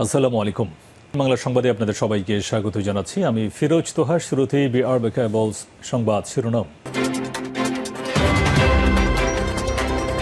আসসালামু আলাইকুম। বাংলা সংবাদে আপনাদের সবাইকে স্বাগত জানাচ্ছি। আমি ফিরোজ তোহার, শুরুতেই বিআর বেকাবলস সংবাদ শিরোনাম।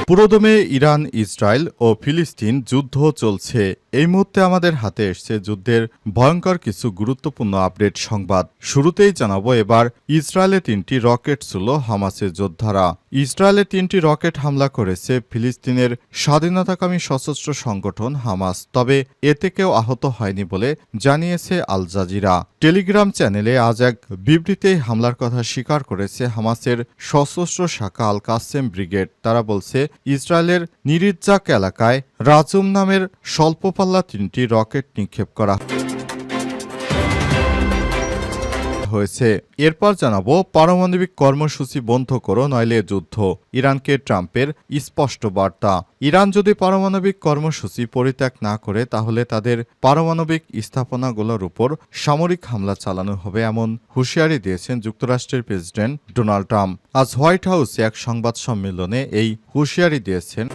পুরোদমে ইরান, ইসরায়েল ও ফিলিস্তিন যুদ্ধ চলছে। এই মুহূর্তে আমাদের হাতে এসছে যুদ্ধের ভয়ঙ্কর কিছু গুরুত্বপূর্ণ আপডেট সংবাদ। শুরুতেই জানাব এবার ইসরায়েলে তিনটি রকেট ছিল হামাসের যোদ্ধারা। ইসরায়েলে তিনটি রকেট হামলা করেছে ফিলিস্তিনের স্বাধীনতাকামী সশস্ত্র সংগঠন হামাস, তবে এতে কেউ আহত হয়নি বলে জানিয়েছে আল জাজিরা। টেলিগ্রাম চ্যানেলে আজ এক বিবৃতিতে হামলার কথা স্বীকার করেছে হামাসের সশস্ত্র শাখা আল কাসেম ব্রিগেড। তারা বলছে, ইসরায়েলের নিরিজ্জাক এলাকায় রাজুম নামের স্বল্পপাল্লা তিনটি রকেট নিক্ষেপ করা হয়েছে। এরপর জানাব, পারমাণবিক কর্মসূচি বন্ধ করো, নইলে যুদ্ধ। ইরানকে ট্রাম্পের স্পষ্ট বার্তা। ইরান যদি পারমাণবিক কর্মসূচি পরিত্যাগ না করে, তাহলে তাদের পারমাণবিক স্থাপনাগুলোর উপর সামরিক হামলা চালানো হবে এমন হুঁশিয়ারি দিয়েছেন যুক্তরাষ্ট্রের প্রেসিডেন্ট ডোনাল্ড ট্রাম্প। আজ হোয়াইট হাউসে এক সংবাদ সম্মেলনে এই হুঁশিয়ারি দিয়েছেন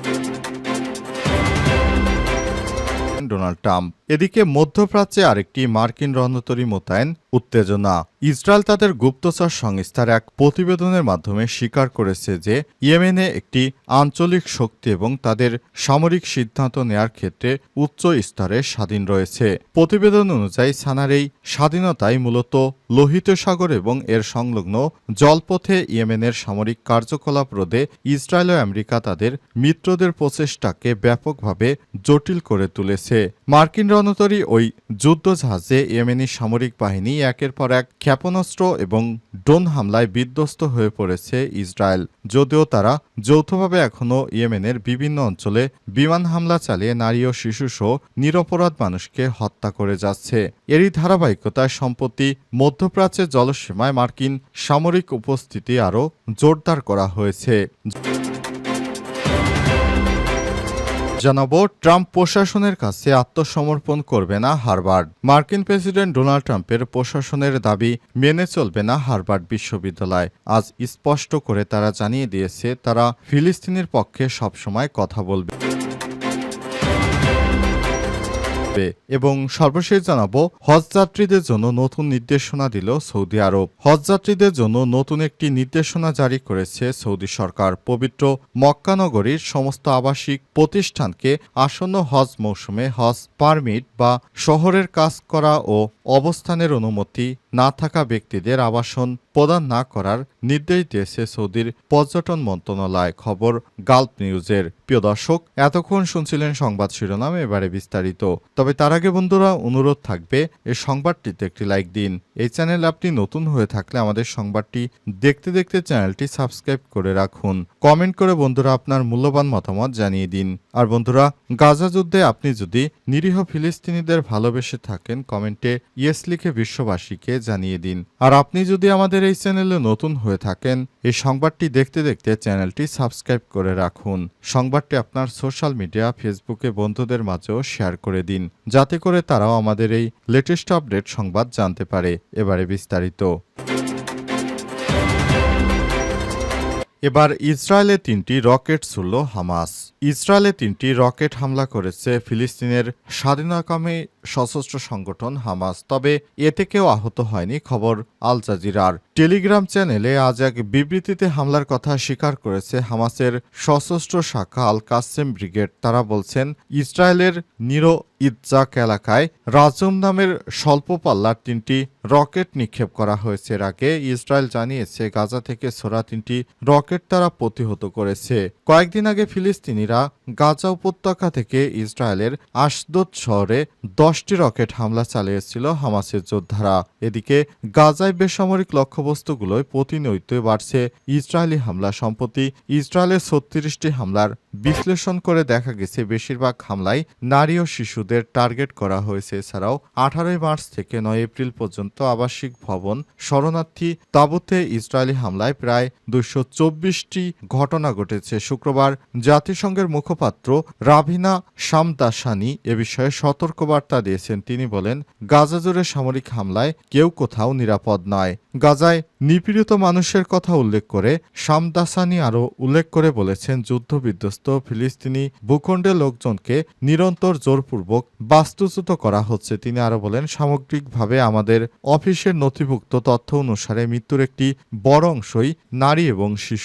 ডোনাল্ড ট্রাম্প এদিকে মধ্যপ্রাচ্যে আরেকটি মার্কিন রণতরী মোতায়েন, উত্তেজনা। ইসরায়েল তাদের গুপ্তচর সংস্থার এক প্রতিবেদনের মাধ্যমে স্বীকার করেছে যে, ইয়েমেনে একটি আঞ্চলিক শক্তি এবং তাদের সামরিক সিদ্ধান্ত নেয়ার ক্ষেত্রে উচ্চ স্তরে স্বাধীন রয়েছে। প্রতিবেদন অনুযায়ী, সানার এই স্বাধীনতাই মূলত লোহিত সাগর এবং এর সংলগ্ন জলপথে ইয়েমেনের সামরিক কার্যকলাপ রোধে ইসরায়েল ও আমেরিকা তাদের মিত্রদের প্রচেষ্টাকে ব্যাপকভাবে জটিল করে তুলেছে। মার্কিন রণতরী ওই যুদ্ধজাহাজে ইয়েমেনি সামরিক বাহিনী একের পর এক ক্ষেপণাস্ত্র এবং ড্রোন হামলায় বিধ্বস্ত হয়ে পড়েছে ইসরায়েল। যদিও তারা যৌথভাবে এখনও ইয়েমেনের বিভিন্ন অঞ্চলে বিমান হামলা চালিয়ে নারী ও শিশুসহ নিরপরাধ মানুষকে হত্যা করে যাচ্ছে। এরই ধারাবাহিকতায় সম্প্রতি মধ্যপ্রাচ্যের জলসীমায় মার্কিন সামরিক উপস্থিতি আরও জোরদার করা হয়েছে। জানাব, ট্রাম্প প্রশাসনের কাছে আত্মসমর্পণ করবে না হারবার্ড মার্কিন প্রেসিডেন্ট ডোনাল্ড ট্রাম্পের প্রশাসনের দাবি মেনে চলবে না হারবার্ড বিশ্ববিদ্যালয়। আজ স্পষ্ট করে তারা জানিয়ে দিয়েছে, তারা ফিলিস্তিনের পক্ষে সবসময় কথা বলবে। হবে এবং সর্বশেষ জানাব, হজযাত্রীদের জন্য নতুন নির্দেশনা দিল সৌদি আরব। হজযাত্রীদের জন্য নতুন একটি নির্দেশনা জারি করেছে সৌদি সরকার। পবিত্র মক্কানগরীর সমস্ত আবাসিক প্রতিষ্ঠানকে আসন্ন হজ মৌসুমে হজ পারমিট বা শহরের কাজ করা ও অবস্থানের অনুমতি না থাকা ব্যক্তিদের আবাসন প্রদান না করার নির্দেশ দিয়েছে সৌদির পর্যটন মন্ত্রণালয় খবর গাল্প নিউজের। প্রিয় দর্শক, এতক্ষণ শুনছিলেন সংবাদ শিরোনাম, এবারে বিস্তারিত। তবে তার আগে বন্ধুরা, অনুরোধ থাকবে এই সংবাদটিতে একটি লাইক দিন। এই চ্যানেল আপনি নতুন হয়ে থাকলে আমাদের সংবাদটি দেখতে দেখতে চ্যানেলটি সাবস্ক্রাইব করে রাখুন। কমেন্ট করে বন্ধুরা আপনার মূল্যবান মতামত জানিয়ে দিন। আর বন্ধুরা, গাজা যুদ্ধে আপনি যদি নিরীহ ফিলিস্তিনিদের ভালোবেসে থাকেন, কমেন্টে ইয়েস লিখে বিশ্ববাসীকে জানিয়ে দিন। আর আপনি যদি আমাদের এই চ্যানেলে নতুন হয়ে থাকেন, এই সংবাদটি দেখতে দেখতে চ্যানেলটি সাবস্ক্রাইব করে রাখুন। সংবাদটি আপনার সোশ্যাল মিডিয়া, ফেসবুকে বন্ধুদের মাঝেও শেয়ার করে দিন, যাতে করে তারাও আমাদের এই লেটেস্ট আপডেট সংবাদ জানতে পারে। এবারে বিস্তারিত। এবার ইসরায়েলে তিনটি রকেট ছুড়ল হামাস। ইসরায়েলে তিনটি রকেট হামলা করেছে ফিলিস্তিনের স্বাধীনকামী সশস্ত্র সংগঠন হামাস, তবে এতে কেউ আহত হয়নি খবর আল জাজিরার। টেলিগ্রাম চ্যানেলে আজ এক বিবৃতিতে হামলার কথা স্বীকার করেছে হামাসের সশস্ত্র শাখা আল কাসেম ব্রিগেড। তারা বলছেন, ইসরায়েলের নিরো ইজ্জাক এলাকায় রাজুম নামের স্বল্প পাল্লার তিনটি রকেট নিক্ষেপ করা হয়েছে। এর আগে ইসরায়েল জানিয়েছে, গাজা থেকে ছোড়া তিনটি রকেট তারা প্রতিহত করেছে। কয়েকদিন আগে ফিলিস্তিনিরা গাজা উপত্যকা থেকে ইসরায়েলের আশদোদ শহরে দশটি রকেট হামলা চালিয়েছিল হামাসের যোদ্ধারা। এদিকে গাজায় বেসামরিক লক্ষ্যবস্তুগুলোয় প্রতিনিয়ত বাড়ছে ইসরায়েলি হামলা। সম্প্রতি ইসরায়েলের ছত্রিশটি হামলার বিশ্লেষণ করে দেখা গেছে, বেশিরভাগ হামলায় নারী ও শিশুদের টার্গেট করা হয়েছে। এছাড়াও আঠারোই মার্চ থেকে নয় এপ্রিল পর্যন্ত আবাসিক ভবন শরণার্থী তাবুতে ইসরায়েলি হামলায় প্রায় দুশো চব্বিশটি ঘটনা ঘটেছে শুক্রবার। জাতিসংঘের মুখপাত্র রাভিনা শামদাসানি এ বিষয়ে সতর্কবার্তা দিয়েছেন। তিনি বলেন, গাজা জুড়ে সামরিক হামলায় কেউ কোথাও নিরাপদ নয়। গাজায় নিপীড়িত মানুষের কথা উল্লেখ করে শামদাসানি আরও উল্লেখ করে বলেছেন, যুদ্ধবিধ্বস্ত ফিলিস্তিনি ভূখণ্ডে লোকজনকে নিরন্তর জোরপূর্বক বাস্তুচ্যুত করা হচ্ছে। তিনি আরও বলেন, সামগ্রিকভাবে আমাদের অফিসের নথিভুক্ত তথ্য অনুসারে মৃত্যুর একটি বড় অংশই নারী এবং শিশু।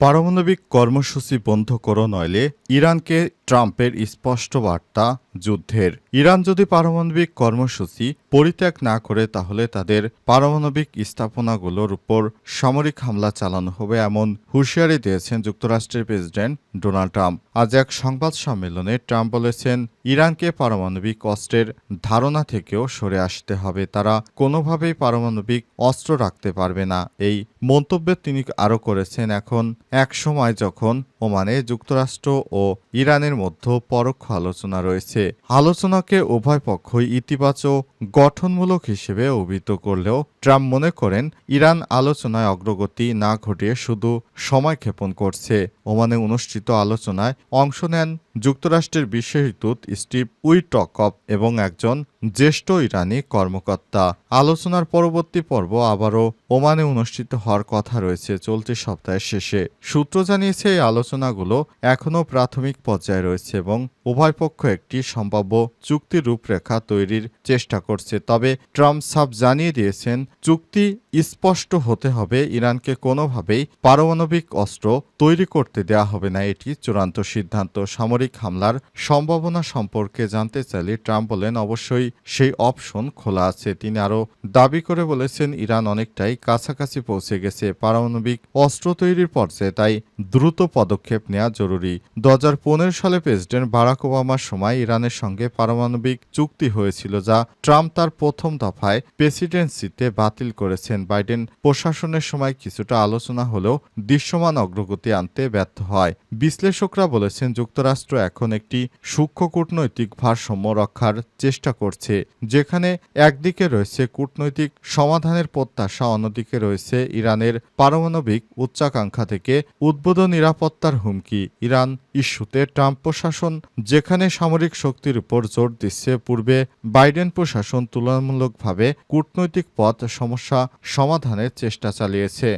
পারমাণবিক কর্মসূচি বন্ধ করো নইলে ইরানকে ট্রাম্পের স্পষ্ট বার্তা যুদ্ধের। ইরান যদি পারমাণবিক কর্মসূচি পরিত্যাগ না করে, তাহলে তাদের পারমাণবিক স্থাপনাগুলোর উপর সামরিক হামলা চালানো হবে এমন হুঁশিয়ারি দিয়েছেন যুক্তরাষ্ট্রের প্রেসিডেন্ট ডোনাল্ড ট্রাম্প। আজ এক সংবাদ সম্মেলনে ট্রাম্প বলেছেন, ইরানকে পারমাণবিক অস্ত্রের ধারণা থেকেও সরে আসতে হবে। তারা কোনোভাবেই পারমাণবিক অস্ত্র রাখতে পারবে না। এই মন্তব্যে তিনি আরও করেছেন, এখন এক সময় যখন ওমানে যুক্তরাষ্ট্র ও ইরানের মধ্যে পরোক্ষ আলোচনা রয়েছে। আলোচনাকে উভয় পক্ষই ইতিবাচক, গঠনমূলক হিসেবে অভিহিত করলেও ট্রাম্প মনে করেন, ইরান আলোচনায় অগ্রগতি না ঘটিয়ে শুধু সময় ক্ষেপণ করছে। ওমানে অনুষ্ঠিত আলোচনায় অংশ নেন যুক্তরাষ্ট্রের বিশেষ দূত স্টিভ উইটকপ এবং একজন জ্যেষ্ঠ ইরানি কর্মকর্তা। আলোচনার পরবর্তী পর্ব আবারও ওমানে অনুষ্ঠিত হওয়ার কথা রয়েছে চলতি সপ্তাহের শেষে। সূত্র জানিয়েছে, এই আলোচনাগুলো এখনও প্রাথমিক পর্যায়ে রয়েছে এবং উভয় পক্ষ একটি সম্ভাব্য চুক্তির রূপরেখা তৈরির চেষ্টা করছে। তবে ট্রাম্প সাব জানিয়ে দিয়েছেন, চুক্তি স্পষ্ট হতে হবে, ইরানকে কোনোভাবেই পারমাণবিক অস্ত্র তৈরি করতে দেয়া হবে না এটি। চূড়ান্ত সিদ্ধান্ত সামরিক হামলার সম্ভাবনা সম্পর্কে জানতে চাইলে ট্রাম্প বলেন, অবশ্যই সেই অপশন খোলা আছে। তিনি আরও দাবি করে বলেছেন, ইরান অনেকটাই কাছাকাছি পৌঁছে গেছে। পারমাণবিক অস্ত্র তৈরির পর্যায়ে তাই দ্রুত পদক্ষেপ নেওয়া জরুরি। দু হাজার পনেরো সালে প্রেসিডেন্ট বারাক ওবামার সময় ইরানের সঙ্গে পারমাণবিক চুক্তি হয়েছিল, যা ট্রাম্প তার প্রথম দফায় প্রেসিডেন্সিতে বাতিল করেছেন। বাইডেন প্রশাসনের সময় কিছুটা আলোচনা হলেও দৃশ্যমান অগ্রগতি আনতে ব্যর্থ হয়। বিশ্লেষকরা বলেছেন, যুক্তরাষ্ট্র এখন একটি সূক্ষ্ম কূটনৈতিক ভারসাম্য রক্ষার চেষ্টা করছে, যেখানে একদিকে রয়েছে কূটনৈতিক সমাধানের প্রত্যাশা, অন্যদিকে রয়েছে ইরানের পারমাণবিক উচ্চাকাঙ্ক্ষা থেকে উদ্বোধ নিরাপত্তার হুমকি। ইরান ইস্যুতে ট্রাম্প প্রশাসন, যেখানে সামরিক শক্তির উপর জোর দিচ্ছে, পূর্বে বাইডেন প্রশাসন তুলনামূলকভাবে কূটনৈতিক পথ সমস্যা সমাধানের চেষ্টা চালিয়েছে।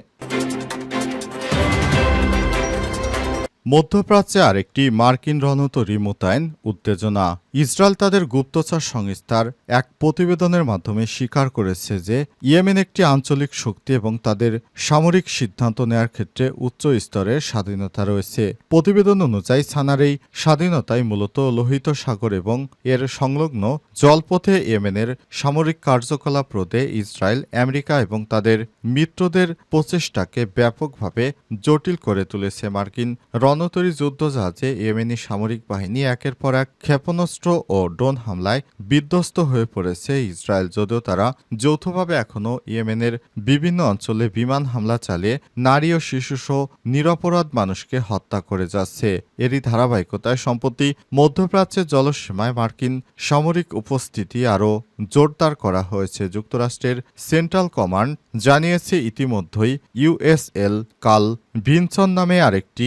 মধ্যপ্রাচ্যে আরেকটি মার্কিন রণতরী মোতায়েন, উত্তেজনা। ইসরায়েল তাদের গুপ্তচর সংস্থার এক প্রতিবেদনের মাধ্যমে স্বীকার করেছে যে, ইয়েমেন একটি আঞ্চলিক শক্তি এবং তাদের সামরিক সিদ্ধান্ত নেয়ার ক্ষেত্রে উচ্চ স্তরের স্বাধীনতা রয়েছে। প্রতিবেদন অনুযায়ী সানার এই স্বাধীনতায় মূলত লোহিত সাগর এবং এর সংলগ্ন জলপথে ইয়েমেনের সামরিক কার্যকলাপ রোধে ইসরায়েল, আমেরিকা এবং তাদের মিত্রদের প্রচেষ্টাকে ব্যাপকভাবে জটিল করে তুলেছে মার্কিন রণতরী যুদ্ধজাহাজে ইয়েমেনি সামরিক বাহিনী একের পর এক ক্ষেপণাস্ত্র ও ড্রোন হামলায় বিধ্বস্ত হয়ে পড়েছে ইসরায়েল, যদিও তারা যৌথভাবে এখনও ইয়েমেনের বিভিন্ন অঞ্চলে বিমান হামলা চালিয়ে নারী ও শিশুসহ নিরপরাধ মানুষকে হত্যা করে যাচ্ছে। এরই ধারাবাহিকতায় সম্প্রতি মধ্যপ্রাচ্যের জলসীমায় মার্কিন সামরিক উপস্থিতি আরও জোরদার করা হয়েছে। যুক্তরাষ্ট্রের সেন্ট্রাল কমান্ড জানিয়েছে ইতিমধ্যেই ইউএসএল কাল ভিনসন নামে আরেকটি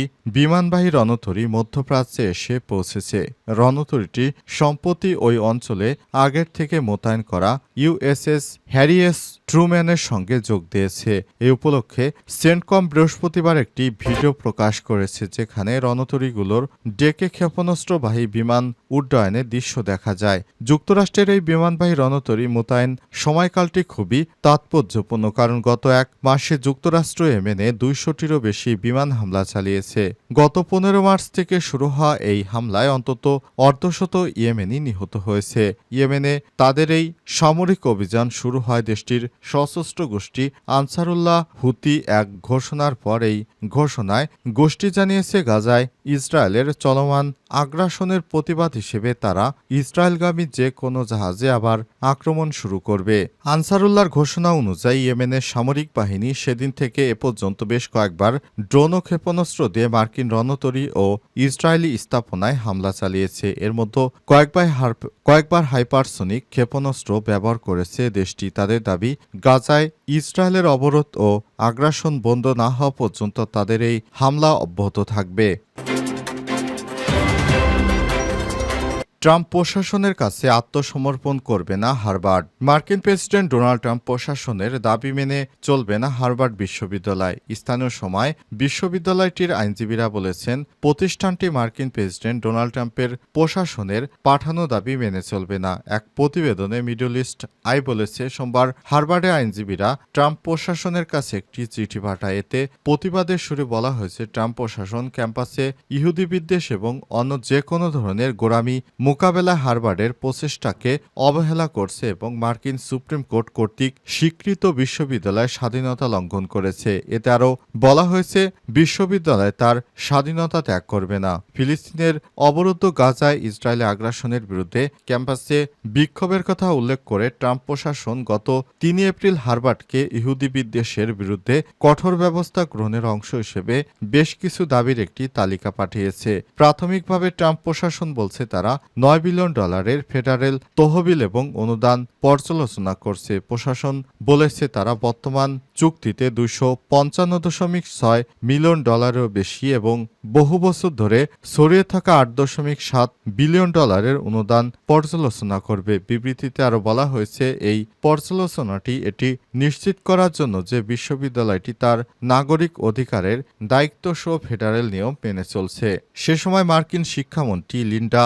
বিমানবাহী রণতরী মধ্যপ্রাচ্যে এসে পৌঁছেছে। রণতরীটি সম্প্রতি ওই অঞ্চলে আগের থেকে মোতায়েন করা ইউএসএস হ্যারিয়েস ট্রুম্যানের সঙ্গে যোগ দিয়েছে। এই উপলক্ষে সেন্টকম বৃহস্পতিবার একটি ভিডিও প্রকাশ করেছে, যেখানে রণতরীগুলোর ডেকে ক্ষেপণাস্ত্রবাহী বিমান উড্ডয়নের দৃশ্য দেখা যায়। যুক্তরাষ্ট্রের এই বিমানবাহী রণতরী মোতায়েন সময়কালটি খুবই তাৎপর্যপূর্ণ, কারণ গত এক মাসে যুক্তরাষ্ট্র এমেনে দুইশোটিরও বেশি বিমান হামলা চালিয়েছে। গত পনেরো মার্চ থেকে শুরু হওয়া এই হামলায় অন্তত অর্ধশত ইয়েমেনি নিহত হয়েছে। ইয়েমেনে তাদের এই সামরিক অভিযান শুরু হয় দেশটির সশস্ত্র গোষ্ঠী আনসারুল্লাহ হুতি এক ঘোষণার পর এই ঘোষণায়। গোষ্ঠী জানিয়েছে, গাজায় ইসরায়েলের চলমান আগ্রাসনের প্রতিবাদ হিসেবে তারা ইসরায়েলগামী যে কোনো জাহাজে আবার আক্রমণ শুরু করবে। আনসারুল্লাহর ঘোষণা অনুযায়ী ইয়েমেনের সামরিক বাহিনী সেদিন থেকে এ পর্যন্ত বেশ কয়েকবার ড্রোন ও ক্ষেপণাস্ত্র দিয়ে মার্কিন রণতরী ও ইসরায়েলি স্থাপনায় হামলা চালিয়েছে। এর মধ্যে কয়েকবার কয়েকবার হাইপারসনিক ক্ষেপণাস্ত্র ব্যবহার করেছে দেশটি। তাদের দাবি, গাজায় ইসরায়েলের অবরোধ ও আগ্রাসন বন্ধ না হওয়া পর্যন্ত তাদের এই হামলা অব্যাহত থাকবে। ট্রাম্প প্রশাসনের কাছে আত্মসমর্পণ করবে না হার্ভার্ড। মার্কিন প্রেসিডেন্ট ডোনাল্ড ট্রাম্প প্রশাসনের দাবি মেনে চলবে না হার্ভার্ড বিশ্ববিদ্যালয়। স্থানীয় সময় বিশ্ববিদ্যালয়টির আইনজীবীরা বলেছেন, প্রতিষ্ঠানটি মার্কিন প্রেসিডেন্ট ডোনাল্ড ট্রাম্পের প্রশাসনের পাঠানো দাবি মেনে চলবে না। এক প্রতিবেদনে মিডল ইস্ট আই বলেছে, সোমবার হার্ভার্ডের আইনজীবীরা ট্রাম্প প্রশাসনের কাছে একটি চিঠি পাঠায়। এতে প্রতিবাদের সুরে বলা হয়েছে, ট্রাম্প প্রশাসন ক্যাম্পাসে ইহুদি বিদ্বেষ এবং অন্য যে কোনো ধরনের গোড়ামি মোকাবেলা হার্ভার্ডের প্রচেষ্টাকে অবহেলা করছে এবং মার্কিন সুপ্রিম কোর্ট কর্তৃক স্বীকৃত বিশ্ববিদ্যালয় স্বাধীনতা লঙ্ঘন করেছে। এতে আরও বলা হয়েছে, বিশ্ববিদ্যালয় তার স্বাধীনতা ত্যাগ করবে না। ফিলিস্তিনের অবরুদ্ধ গাজায় ইসরায়েলে আগ্রাসনের বিরুদ্ধে ক্যাম্পাসে বিক্ষোভের কথা উল্লেখ করে ট্রাম্প প্রশাসন গত তিন এপ্রিল হার্ভার্ডকে ইহুদি বিদ্বেষের বিরুদ্ধে কঠোর ব্যবস্থা গ্রহণের অংশ হিসেবে বেশ কিছু দাবির একটি তালিকা পাঠিয়েছে। প্রাথমিকভাবে ট্রাম্প প্রশাসন বলছে তারা নয় বিলিয়ন ডলারের ফেডারেল তহবিল এবং অনুদান পর্যালোচনা করছে প্রশাসন, বলেছে তারা বর্তমান চুক্তিতে দুশো পঞ্চান্ন দশমিক ছয় মিলিয়ন ডলারেরও বেশি এবং বহু বছর ধরে ছড়িয়ে থাকা আট দশমিক সাত বিলিয়ন ডলারের অনুদান পর্যালোচনা করবে। বিবৃতিতে আরও বলা হয়েছে, এই পর্যালোচনাটি এটি নিশ্চিত করার জন্য যে বিশ্ববিদ্যালয়টি তার নাগরিক অধিকারের দায়িত্ব সহ ফেডারেল নিয়ম মেনে চলছে। সে সময় মার্কিন শিক্ষামন্ত্রী লিন্ডা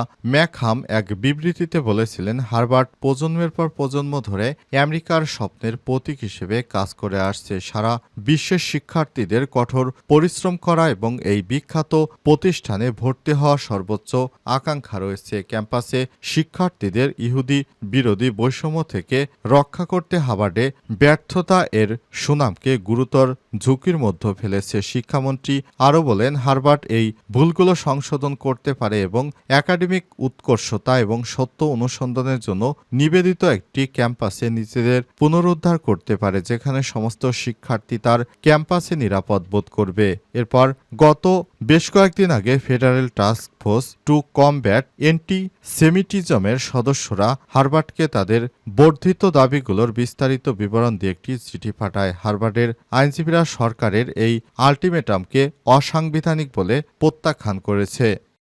ম্যাকহাম এক বিবৃতিতে বলেছিলেন, হার্ভার্ড প্রজন্মের পর প্রজন্ম ধরে আমেরিকার স্বপ্নের প্রতীক হিসেবে কাজ করে আসছে সারা বিশ্বের শিক্ষার্থীদের কঠোর পরিশ্রম করা এবং এই বিখ্যাত প্রতিষ্ঠানে ভর্তি হওয়া সর্বোচ্চ আকাঙ্ক্ষা রয়েছে। ক্যাম্পাসে শিক্ষার্থীদের ইহুদি বিরোধী বৈষম্য থেকে রক্ষা করতে হাবার্ডে ব্যর্থতা এর সুনামকে গুরুতর ঝুঁকির মধ্যে ফেলেছে শিক্ষামন্ত্রী আরও বলেন হার্বার্ট এই ভুলগুলো সংশোধন করতে পারে এবং একাডেমিক উৎকর্ষতা এবং সত্য অনুসন্ধানের জন্য নিবেদিত একটি ক্যাম্পাসে নিজেদের পুনরুদ্ধার করতে পারে, যেখানে সমস্ত শিক্ষার্থী তার ক্যাম্পাসে নিরাপদ বোধ করবে। এরপর গত বেশ কয়েকদিন আগে federal task force to combat anti সেমিটিজমের সদস্যরা হার্ভার্ডকে তাদের বর্ধিত দাবিগুলোর বিস্তারিত বিবরণ দিয়ে একটি চিঠি পাঠায়। হার্বার্টের আইনজীবীরা সরকারের এই আলটিমেটামকে অসাংবিধানিক বলে প্রত্যাখ্যান করেছে।